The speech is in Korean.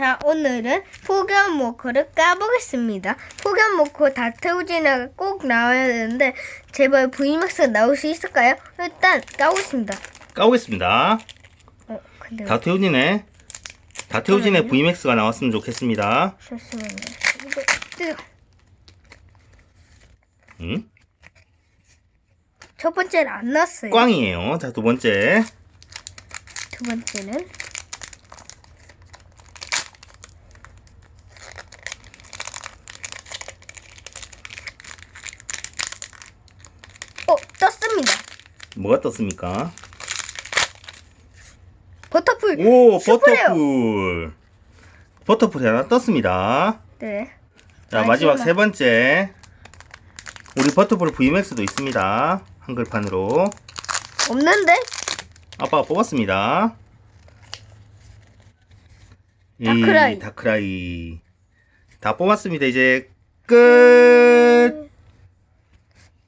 자, 오늘은 모커를 까보겠습니다. 포켓몬 모커 다테우지나가 꼭 나와야 되는데, 제발 VMAX 나올 수 있을까요? 일단 까보겠습니다. 까보겠습니다. 어, 근데 다 태우진의 다 태우진의 잠깐만요. VMAX가 나왔으면 좋겠습니다. 잠시만요. 이거, 뜨- 응? 첫 번째는 안 나왔어요. 꽝이에요. 자, 두 번째. 두 번째는 어 떴습니다. 뭐가 떴습니까? 버터풀. 오, 슈퍼레어. 버터풀. 버터풀이 하나 떴습니다. 네. 자, 마지막 마지막. 세 번째. 우리 버터풀 VMAX도 있습니다. 한글판으로. 없는데? 아빠가 뽑았습니다. 이 다크라이. 다크라이. 다 뽑았습니다. 이제 끝!